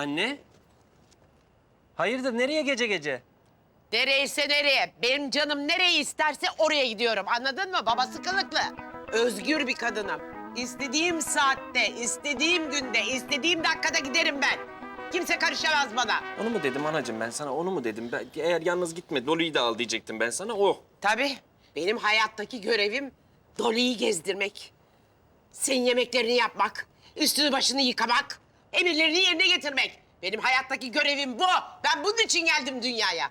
Anne? Hayırdır nereye gece gece? Nereyse nereye, benim canım nereyi isterse oraya gidiyorum. Anladın mı? Babası kılıklı. Özgür bir kadınım. İstediğim saatte, istediğim günde, istediğim dakikada giderim ben. Kimse karışamaz bana. Onu mu dedim anacığım ben sana onu mu dedim? Ben, eğer yalnız gitme Dolly'yi de al diyecektim ben sana o. Tabii. Benim hayattaki görevim Dolly'yi gezdirmek. Senin yemeklerini yapmak, üstünü başını yıkamak, emirlerini yerine getirmek. Benim hayattaki görevim bu. Ben bunun için geldim dünyaya.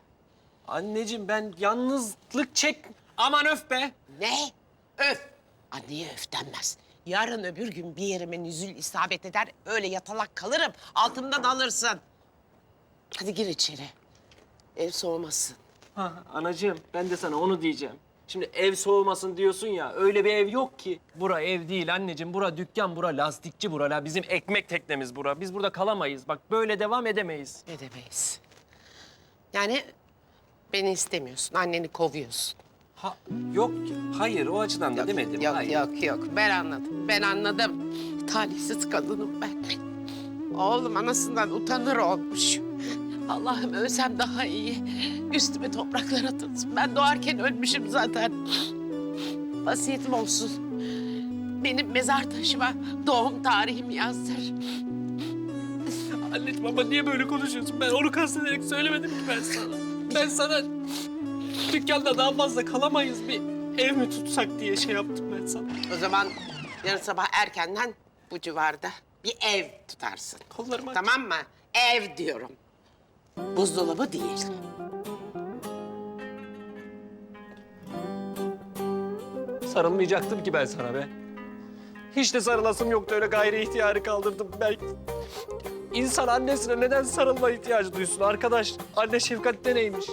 Anneciğim ben yalnızlık çek... Aman öf be. Ne? Öf. Anneye öf denmez. Yarın öbür gün bir yerime nüzül isabet eder, öyle yatalak kalırım. Altımdan alırsın. Hadi gir içeri. Ev soğumasın. Ha, anacığım ben de sana onu diyeceğim. Şimdi ev soğumasın diyorsun ya öyle bir ev yok ki. Bura ev değil anneciğim bura dükkan bura lastikçi bura la bizim ekmek teknemiz bura. Biz burada kalamayız bak böyle devam edemeyiz. Edemeyiz. Yani beni istemiyorsun, anneni kovuyorsun. Ha, yok hayır o açıdan da demedim. Yok, hayır. yok, yok. Ben anladım, ben anladım. Talihsiz kadınım ben. Oğlum anasından utanır olmuş. Allah'ım ölsem daha iyi. Üstüme topraklar atılsın. Ben doğarken ölmüşüm zaten. Vasiyetim olsun. Benim mezar taşıma doğum tarihimi yazdır. Anneciğim ama niye böyle konuşuyorsun? Ben onu kastederek söylemedim ki ben sana. Ben sana dükkanda daha fazla kalamayız bir ev mi tutsak diye şey yaptım ben sana. O zaman yarın sabah erkenden bu civarda bir ev tutarsın. Kollarıma Tamam mı? Ev diyorum. Buzdolabı değil. sarılmayacaktım ki ben sana be. Hiç de sarılasım yoktu öyle gayri ihtiyarı kaldırdım ben. İnsan annesine neden sarılma ihtiyacı duysun arkadaş? Anne şefkatte neymiş?